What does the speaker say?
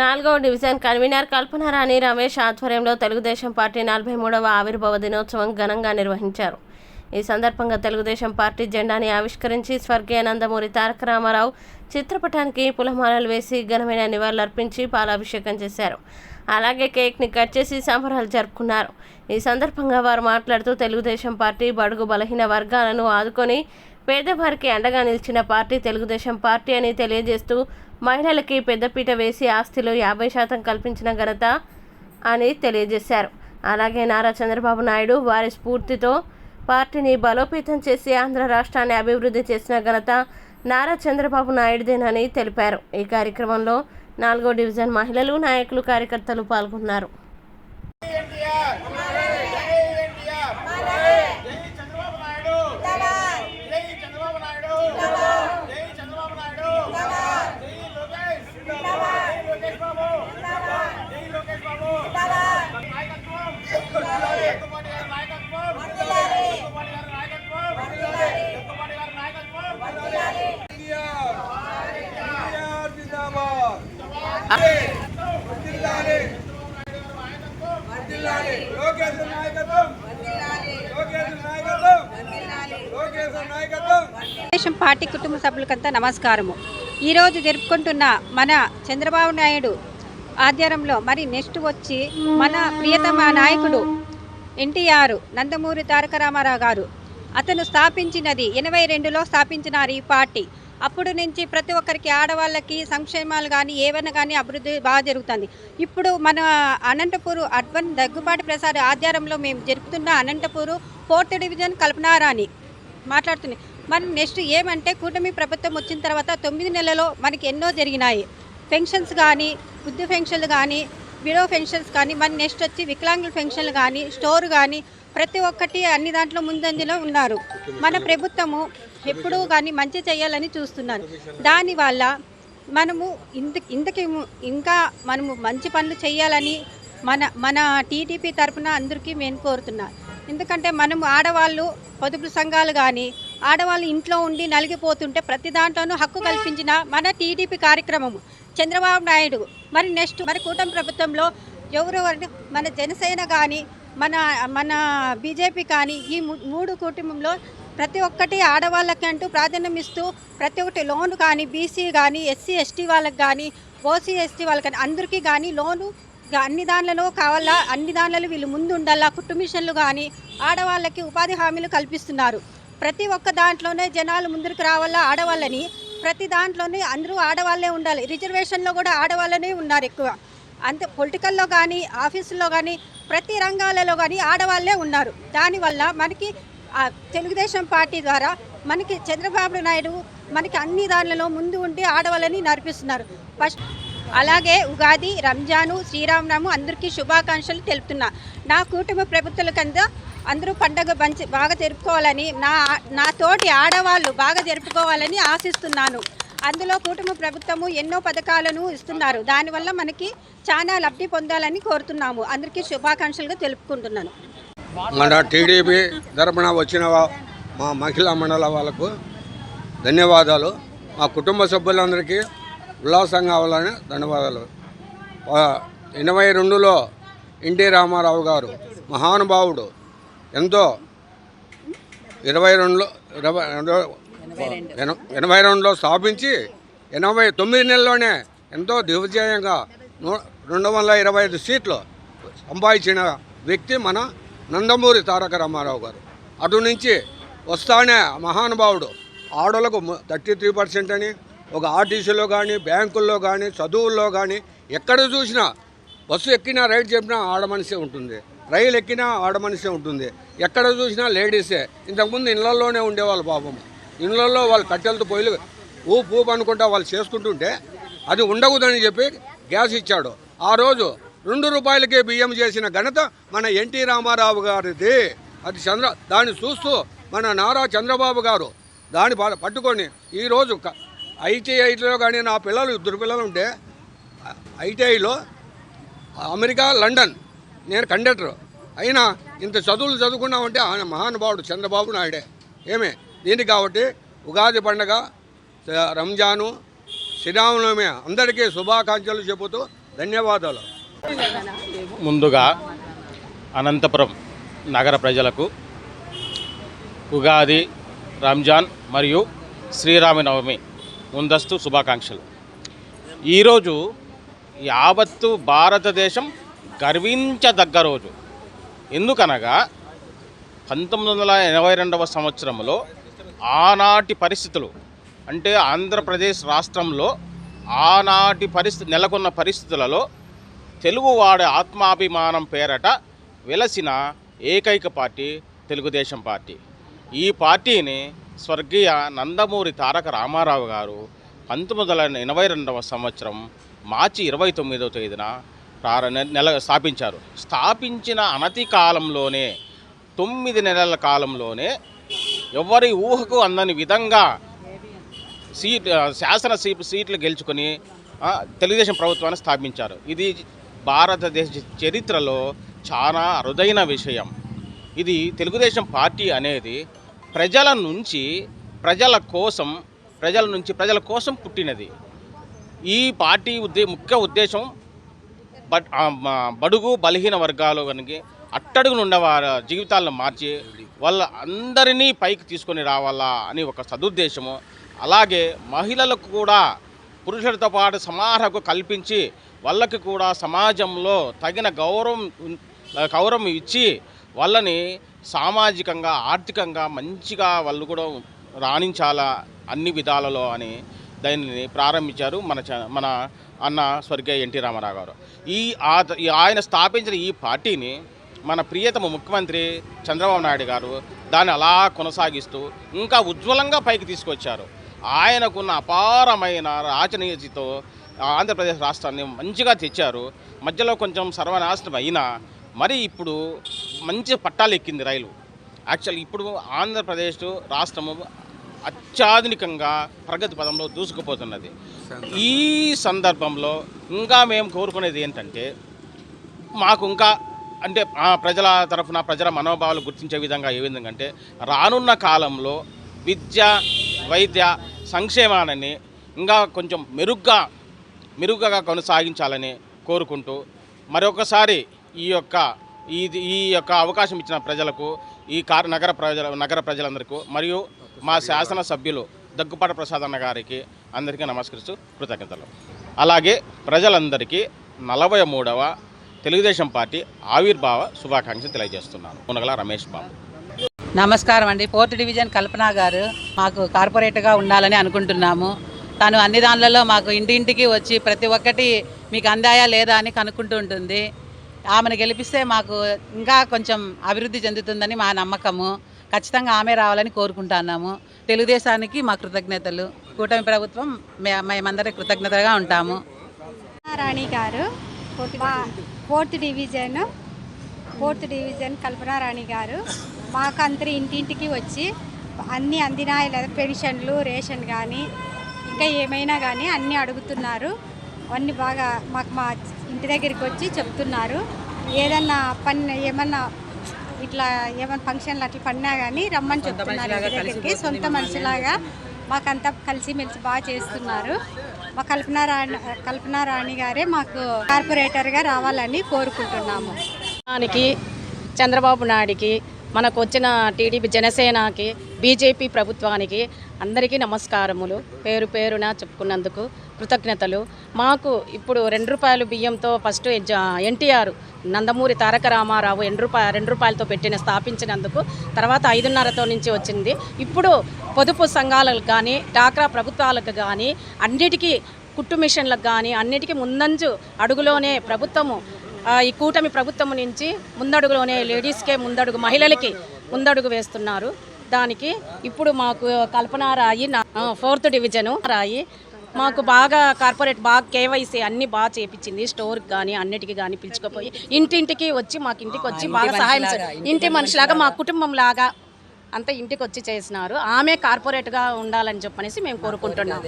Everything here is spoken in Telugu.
నాలుగవ డివిజన్ కన్వీనర్ కల్పనారాణి రమేష్ ఆధ్వర్యంలో తెలుగుదేశం పార్టీ నలభై మూడవ ఆవిర్భావ దినోత్సవం ఘనంగా నిర్వహించారు. ఈ సందర్భంగా తెలుగుదేశం పార్టీ జెండాని ఆవిష్కరించి స్వర్గీయ నందమూరి తారక రామారావు చిత్రపటానికి పులమాలలు వేసి ఘనమైన నివాళులర్పించి పాలాభిషేకం చేశారు. అలాగే కేక్ని కట్ చేసి సంబరాలు జరుపుకున్నారు. ఈ సందర్భంగా వారు మాట్లాడుతూ తెలుగుదేశం పార్టీ బడుగు బలహీన వర్గాలను ఆదుకొని పేదవారికి అండగా నిలిచిన పార్టీ తెలుగుదేశం పార్టీ అని తెలియజేస్తూ మహిళలకి పెద్దపీట వేసి ఆస్తిలో యాభై శాతం కల్పించిన ఘనత అని తెలియజేశారు. అలాగే నారా చంద్రబాబు నాయుడు వారి స్ఫూర్తితో పార్టీని బలోపేతం చేసి ఆంధ్ర రాష్ట్రాన్ని అభివృద్ధి చేసిన ఘనత నారా చంద్రబాబు నాయుడుదేనని తెలిపారు. ఈ కార్యక్రమంలో నాలుగో డివిజన్ మహిళలు నాయకులు కార్యకర్తలు పాల్గొన్నారు. పార్టీ కుటుంబ సభ్యులకంతా నమస్కారము. ఈరోజు జరుపుకుంటున్న మన చంద్రబాబు నాయుడు ఆధ్వర్యంలో మరి నెక్స్ట్ వచ్చి మన ప్రియతమ నాయకుడు ఎన్టీఆర్ నందమూరి తారక రామారావు గారు అతను స్థాపించినది ఎనభై రెండులో స్థాపించినారు ఈ పార్టీ. అప్పుడు నుంచి ప్రతి ఒక్కరికి ఆడవాళ్ళకి సంక్షేమాలు కానీ ఏవైనా కానీ అభివృద్ధి బాగా జరుగుతుంది. ఇప్పుడు మన అనంతపూర్ అడ్వన్ దగ్గుబాటి ప్రసాద్ ఆధ్వర్యంలో మేము జరుపుతున్న అనంతపూరు ఫోర్త్ డివిజన్ కల్పనారాణి మాట్లాడుతున్నాయి మనం నెక్స్ట్ ఏమంటే కూటమి ప్రభుత్వం వచ్చిన తర్వాత తొమ్మిది నెలలో మనకి ఎన్నో జరిగినాయి. పెన్షన్స్ కానీ వృద్ధి పెన్షన్లు కానీ విడో పెన్షన్స్ కానీ మన నెక్స్ట్ వచ్చి వికలాంగుల పెన్షన్లు కానీ స్టోర్ కానీ ప్రతి ఒక్కటి అన్ని దాంట్లో ముందంజలో ఉన్నారు. మన ప్రభుత్వము ఎప్పుడూ కానీ మంచి చేయాలని చూస్తున్నాను. దానివల్ల మనము ఇంత ఇంతకి ఇంకా మనము మంచి పనులు చేయాలని మన మన టీడీపీ తరఫున అందరికీ మేము కోరుతున్నాం ఎందుకంటే మనం ఆడవాళ్ళు పొదుపు సంఘాలు కానీ ఆడవాళ్ళు ఇంట్లో ఉండి నలిగిపోతుంటే ప్రతి దాంట్లోనూ హక్కు కల్పించిన మన టీడీపీ కార్యక్రమము చంద్రబాబు నాయుడు. మరి నెక్స్ట్ మరి కూటమి ప్రభుత్వంలో ఎవరు మన జనసేన కానీ మన మన బీజేపీ కానీ ఈ మూడు కుటుంబంలో ప్రతి ఒక్కటి ఆడవాళ్ళకి అంటూ ప్రాధాన్యం ఇస్తూ ప్రతి ఒక్కటి లోన్ కానీ బీసీ కానీ ఎస్సీ ఎస్టీ వాళ్ళకి కానీ ఓసీ ఎస్టీ వాళ్ళకి కానీ అందరికీ కానీ లోను అన్ని దానిలలో కావాలా? అన్ని దానిలలో వీళ్ళు ముందు ఉండాలా కుటుంబిషన్లు కానీ ఆడవాళ్ళకి ఉపాధి హామీలు కల్పిస్తున్నారు. ప్రతి ఒక్క దాంట్లోనే జనాలు ముందుకు రావాలా? ఆడవాళ్ళని. ప్రతి దాంట్లోనే అందరూ ఆడవాళ్ళే ఉండాలి. రిజర్వేషన్లో కూడా ఆడవాళ్ళనే ఉన్నారు ఎక్కువ. అంతే పొలిటికల్లో కానీ ఆఫీసుల్లో కానీ ప్రతి రంగాలలో కానీ ఆడవాళ్ళే ఉన్నారు. దానివల్ల మనకి తెలుగుదేశం పార్టీ ద్వారా మనకి చంద్రబాబు నాయుడు మనకి అన్ని దానిలలో ముందు ఉండి ఆడవాళ్ళని నడిపిస్తున్నారు. ఫస్ట్ అలాగే ఉగాది రంజాను శ్రీరామనాము అందరికీ శుభాకాంక్షలు తెలుపుతున్నా. నా కుటుంబ ప్రభుత్వాల కింద అందరూ పండగ మంచి బాగా జరుపుకోవాలని నా నా తోటి ఆడవాళ్ళు బాగా జరుపుకోవాలని ఆశిస్తున్నాను. అందులో కుటుంబ ప్రభుత్వము ఎన్నో పథకాలను ఇస్తున్నారు. దానివల్ల మనకి చాలా లబ్ధి పొందాలని కోరుతున్నాము. అందరికీ శుభాకాంక్షలుగా తెలుపుకుంటున్నాను. మన టీడీపీ తరపున వచ్చిన మా మహిళా మండల వాళ్ళకు ధన్యవాదాలు. మా కుటుంబ సభ్యులందరికీ ఉల్లాసంగా అవ్వాలని ధన్యవాదాలు. ఎనభై రెండులో ఎన్టీ రామారావు గారు మహానుభావుడు. ఎంతో ఇరవై రెండులో ఇరవై ఎనభై రెండులో స్థాపించి ఎనభై తొమ్మిది నెలల్లోనే ఎంతో దిగ్విజయంగా నూ- రెండు వందల ఇరవై ఐదు సీట్లు సంపాదించిన వ్యక్తి మన నందమూరి తారక రామారావు గారు. అటు నుంచి వస్తానే మహానుభావుడు. ఆడోళ్ళకు థర్టీ త్రీ పర్సెంట్ అని ఒక ఆర్టీసీలో కానీ బ్యాంకుల్లో కానీ చదువుల్లో కానీ ఎక్కడ చూసినా బస్సు ఎక్కినా రైడ్ చెప్పినా ఆడమనిషే ఉంటుంది. రైలు ఎక్కినా ఆడమనిషే ఉంటుంది. ఎక్కడ చూసినా లేడీసే. ఇంతకుముందు ఇళ్ళల్లోనే ఉండేవాళ్ళు పాపం. ఇళ్ళల్లో వాళ్ళు కట్టెలతో పొయ్యిలు ఊపు ఊపు అనుకుంటా వాళ్ళు చేసుకుంటుంటే అది ఉండకూడదని చెప్పి గ్యాస్ ఇచ్చాడు. ఆ రోజు రెండు రూపాయలకే బియ్యం చేసిన ఘనత మన ఎన్టీ రామారావు గారిది. అది చంద్ర దాన్ని చూస్తూ మన నారా చంద్రబాబు గారు దాన్ని పట్టుకొని ఈరోజు ఐటీఐలో కానీ నా పిల్లలు ఇద్దరు పిల్లలు ఉంటే ఐటీఐలో అమెరికా లండన్ నేను కండక్టర్. అయినా ఇంత చదువులు చదువుకున్నామంటే ఆయన మహానుభావుడు చంద్రబాబు నాయుడే. ఏమే? దీనికి కాబట్టి ఉగాది పండగ రంజాను శ్రీరామనవమి అందరికీ శుభాకాంక్షలు చెబుతూ ధన్యవాదాలు. ముందుగా అనంతపురం నగర ప్రజలకు ఉగాది రంజాన్ మరియు శ్రీరామనవమి ముందస్తు శుభాకాంక్షలు. ఈరోజు యావత్తు భారతదేశం గర్వించదగ్గ రోజు ఎందుకనగా పంతొమ్మిది వందల ఎనభై రెండవ సంవత్సరంలో ఆనాటి పరిస్థితులు అంటే ఆంధ్రప్రదేశ్ రాష్ట్రంలో ఆనాటి పరిస్థితి నెలకొన్న పరిస్థితులలో తెలుగువాడి ఆత్మాభిమానం పేరట వెలసిన ఏకైక పార్టీ తెలుగుదేశం పార్టీ. ఈ పార్టీని స్వర్గీయ నందమూరి తారక రామారావు గారు పంతొమ్మిది వందల ఎనభై రెండవ సంవత్సరం మార్చి ఇరవై తొమ్మిదవ తేదీన ప్రార నెల స్థాపించారు. స్థాపించిన అనతి కాలంలోనే తొమ్మిది నెలల కాలంలోనే ఎవరి ఊహకు అందని విధంగా సీట్ శాసన సీట్ సీట్లు గెలుచుకొని తెలుగుదేశం ప్రభుత్వాన్ని స్థాపించారు. ఇది భారతదేశ చరిత్రలో చాలా అరుదైన విషయం. ఇది తెలుగుదేశం పార్టీ అనేది ప్రజల నుంచి ప్రజల కోసం ప్రజల నుంచి ప్రజల కోసం పుట్టినది. ఈ పార్టీ ఉద్దే ముఖ్య ఉద్దేశం బట్ బడుగు బలహీన వర్గాలు కనుక అట్టడుగునున్న వారి జీవితాలను మార్చి వాళ్ళ అందరినీ పైకి తీసుకొని రావాలా అని ఒక సదుద్దేశము. అలాగే మహిళలకు కూడా పురుషులతో పాటు సమాహకు కల్పించి వాళ్ళకి కూడా సమాజంలో తగిన గౌరవం గౌరవం ఇచ్చి వాళ్ళని సామాజికంగా ఆర్థికంగా మంచిగా వాళ్ళు కూడా రాణించాలా అన్ని విధాలలో అని దానిని ప్రారంభించారు మన చ- మన అన్న స్వర్గీయ ఎన్టీ రామారావు గారు ఈ ఆ- ఈ ఆయన స్థాపించిన ఈ పార్టీని మన ప్రియతమ ముఖ్యమంత్రి చంద్రబాబు నాయుడు గారు దాన్ని అలా కొనసాగిస్తూ ఇంకా ఉజ్వలంగా పైకి తీసుకొచ్చారు. ఆయనకున్న అపారమైన రాజనీతితో ఆంధ్రప్రదేశ్ రాష్ట్రాన్ని మంచిగా తెచ్చారు. మధ్యలో కొంచెం సర్వనాశనం అయినా మరి ఇప్పుడు మంచి పట్టాలు ఎక్కింది రైలు. యాక్చువల్ ఇప్పుడు ఆంధ్రప్రదేశ్ రాష్ట్రము అత్యాధునికంగా ప్రగతి పదంలో దూసుకుపోతున్నది. ఈ సందర్భంలో ఇంకా మేము కోరుకునేది ఏంటంటే మాకు ఇంకా అంటే ఆ ప్రజల తరఫున ప్రజల మనోభావాలు గుర్తించే విధంగా ఏ విధంగా అంటే రానున్న కాలంలో విద్య వైద్య సంక్షేమాన్ని ఇంకా కొంచెం మెరుగ్గా మెరుగ్గా కొనసాగించాలని కోరుకుంటూ మరొకసారి ఈ యొక్క ఈ ఈ యొక్క అవకాశం ఇచ్చిన ప్రజలకు ఈ కార్ నగర ప్రజల నగర ప్రజలందరికీ మరియు మా శాసనసభ్యులు దగ్గుపాట ప్రసాద్ అన్న గారికి అందరికీ నమస్కరిస్తూ కృతజ్ఞతలు. అలాగే ప్రజలందరికీ నలభై మూడవ తెలుగుదేశం పార్టీ ఆవిర్భావ శుభాకాంక్షలు తెలియజేస్తున్నాను. మునగల రమేష్ బాబు. నమస్కారం అండి. ఫోర్త్ డివిజన్ కల్పన గారు మాకు కార్పొరేట్గా ఉండాలని అనుకుంటున్నాము. తను అన్ని దానిలలో మాకు ఇంటింటికి వచ్చి ప్రతి ఒక్కటి మీకు అందాయా లేదా అని కనుక్కుంటూ ఉంటుంది. ఆమెను గెలిపిస్తే మాకు ఇంకా కొంచెం అభివృద్ధి చెందుతుందని మా నమ్మకము. ఖచ్చితంగా ఆమె రావాలని కోరుకుంటున్నాము తెలుగుదేశానికి మా కృతజ్ఞతలు. కూటమి ప్రభుత్వం మే- మేమందరి కృతజ్ఞతగా ఉంటాము. రాణి గారు fourth division fourth division Kalpana Rani గారు మాకు అందరి ఇంటింటికి వచ్చి అన్ని అందినాయి లేదా పెన్షన్లు రేషన్ కానీ ఇంకా ఏమైనా కానీ అన్నీ అడుగుతున్నారు. అన్నీ బాగా మాకు మా ఇంటి దగ్గరికి వచ్చి చెప్తున్నారు. ఏదన్నా పని ఏమన్నా ఇట్లా ఏమైనా ఫంక్షన్లు అట్లా పడినా కానీ రమ్మని చెప్తున్నారు ఇంటి దగ్గరికి. సొంత మనిషిలాగా మాకంతా కలిసిమెలిసి బాగా చేస్తున్నారు. మా కల్పన రాణి కల్పన రాణి గారే మాకు కార్పొరేటర్గా రావాలని కోరుకుంటున్నాము. దానికి చంద్రబాబు నాయుడికి మనకు వచ్చిన టీడీపీ జనసేనకి బీజేపీ ప్రభుత్వానికి అందరికీ నమస్కారములు. పేరు పేరున చెప్పుకున్నందుకు కృతజ్ఞతలు. మాకు ఇప్పుడు రెండు రూపాయలు బియ్యంతో ఫస్ట్ ఎన్టీఆర్ నందమూరి తారక రామారావు రెండు రూపాయ రెండు రూపాయలతో పెట్టిన స్థాపించినందుకు తర్వాత ఐదున్నరతో నుంచి వచ్చింది. ఇప్పుడు పొదుపు సంఘాలకు కానీ డాక్రా ప్రభుత్వాలకు కానీ అన్నిటికీ కుట్టు మిషన్లకు కానీ అన్నిటికీ ముందంజు అడుగులోనే ప్రభుత్వము ఈ కూటమి ప్రభుత్వం నుంచి ముందడుగులోనే లేడీస్కే ముందడుగు మహిళలకి ముందడుగు వేస్తున్నారు. దానికి ఇప్పుడు మాకు కల్పన రాయి ఫోర్త్ డివిజను రాయి. మాకు బాగా కార్పొరేట్ బాగా కేవైసీ అన్ని బాగా చేపించింది. స్టోర్కి కానీ అన్నిటికీ కానీ పిలుచుకుపోయి ఇంటింటికి వచ్చి మాకు ఇంటికి వచ్చి బాగా సహాయం ఇంటి మనిషిలాగా. మా కుటుంబం లాగా అంతా ఇంటికి వచ్చి చేసినారు. ఆమె కార్పొరేట్గా ఉండాలని చెప్పనేసి మేము కోరుకుంటున్నాం.